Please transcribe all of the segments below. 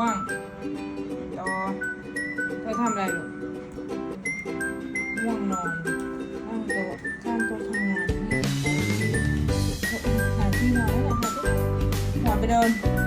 ว่างต่อเธอทำอะไรลูกง่วงนอนนั่งโต๊ะข้างโต๊ะทำงานหาที่นอนแล้วนะคะนอนไปเดิน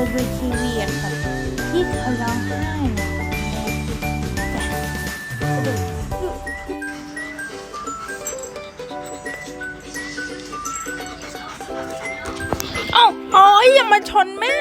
จะดูทีวีอค่ะที่เขาร้องไห้นะเอ้าอ๋อยังมาชนแม่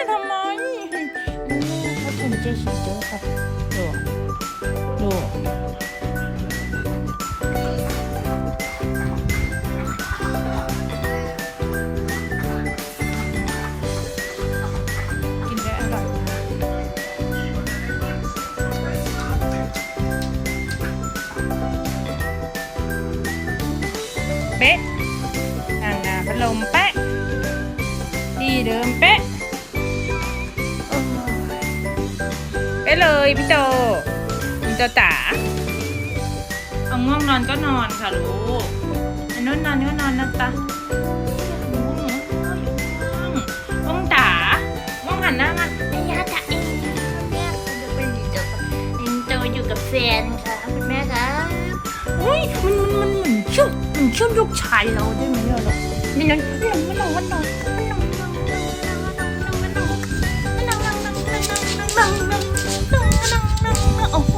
เป๊ะนั่งนะพัดลมเป๊ะที่เดิมเป๊ะเป๊ะเลยพี่โตพี่โตจ๋าเอาง่วงนอนก็นอนค่ะลูกอันนู้นนอนก็นอนนะจ๊ะง่วงจ๋าง่วงหันหน้ามาไม่ยากจ้ะเองแม่จะเปดีโตเองโตอยู่กับแฟนค่ะคุณแม่ครัอุ้ยมันมันมัน เชื่อมลูกชายเราได้ไหมเราไม่นอนไม่นอนไม่นอนไม่นอนโอ้โห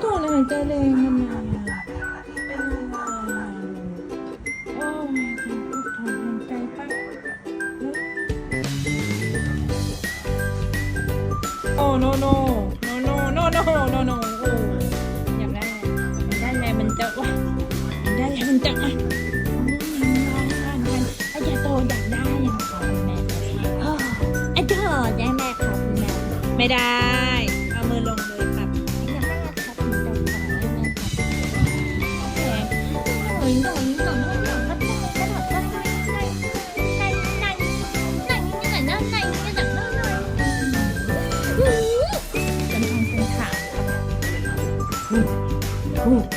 โทษหายใจแรงทำไม ไม่ได้ เอามือลงเลยครับจนทองเป็นขาวครับ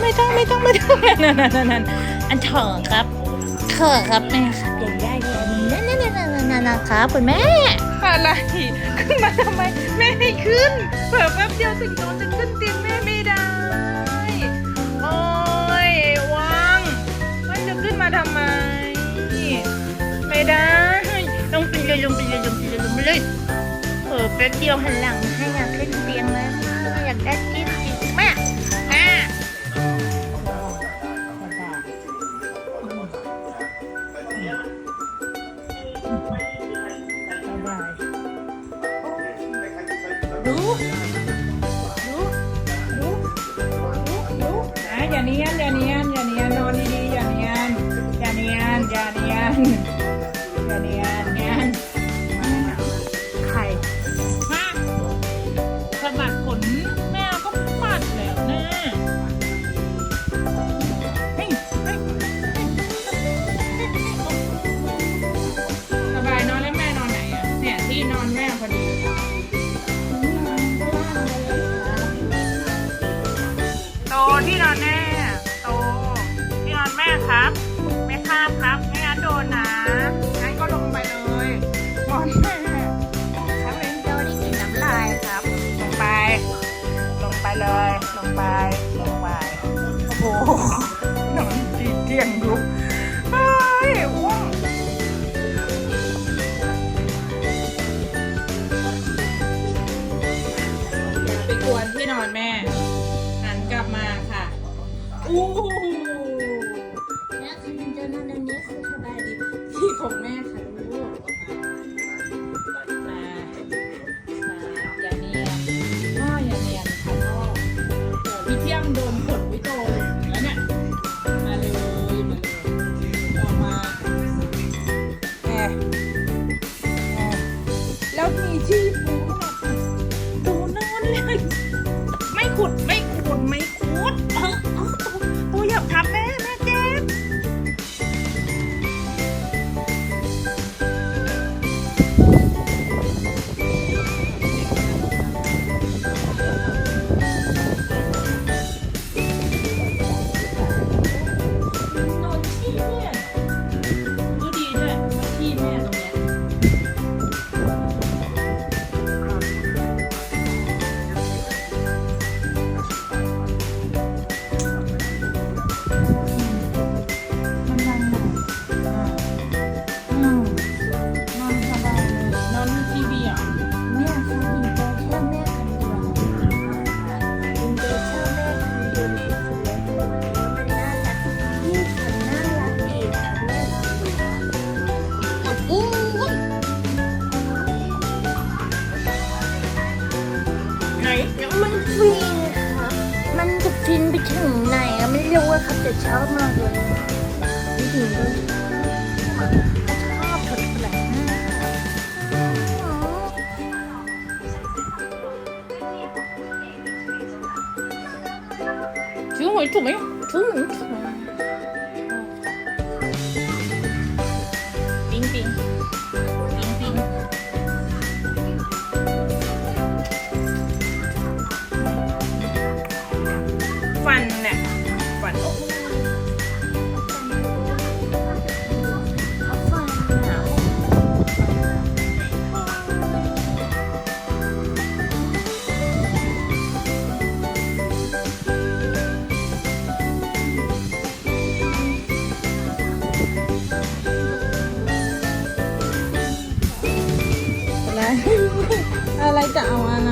ไม่ต้องไม่ต้องไม่ต้องไม่ต้องนั่นนั่นนั่นอันเถอะครับเถอะครับแม่ครับอย่าได้เลยนั่นนั่นนั่นนั่นนั่นนั่นนะครับคุณแม่อะไรขึ้นมาทำไมแม่ไม่ขึ้นเผื่อแป๊บเดียวสิงโตจะขึ้นเตียงแม่ไม่ได้โอ้ยวังมันจะขึ้นมาทำไมไม่ได้ลงไปเลยลงไปเลยลงไปเลยลงไปเลยเออแป๊บเดียวหันหลังให้อยากขึ้น ดู เลย ลงไปลงไปโอ้โหนอนดีเกียงลุกเฮ้อ้วงไปกวนที่นอนแม่ หันกลับมาค่ะอู้หูแล้วคันเดินนอนในนี้คือสบายดีที่ของแม่ 지금 왜 이렇게 돈 이렇게 빙빙 อะไรจะเอาอะไร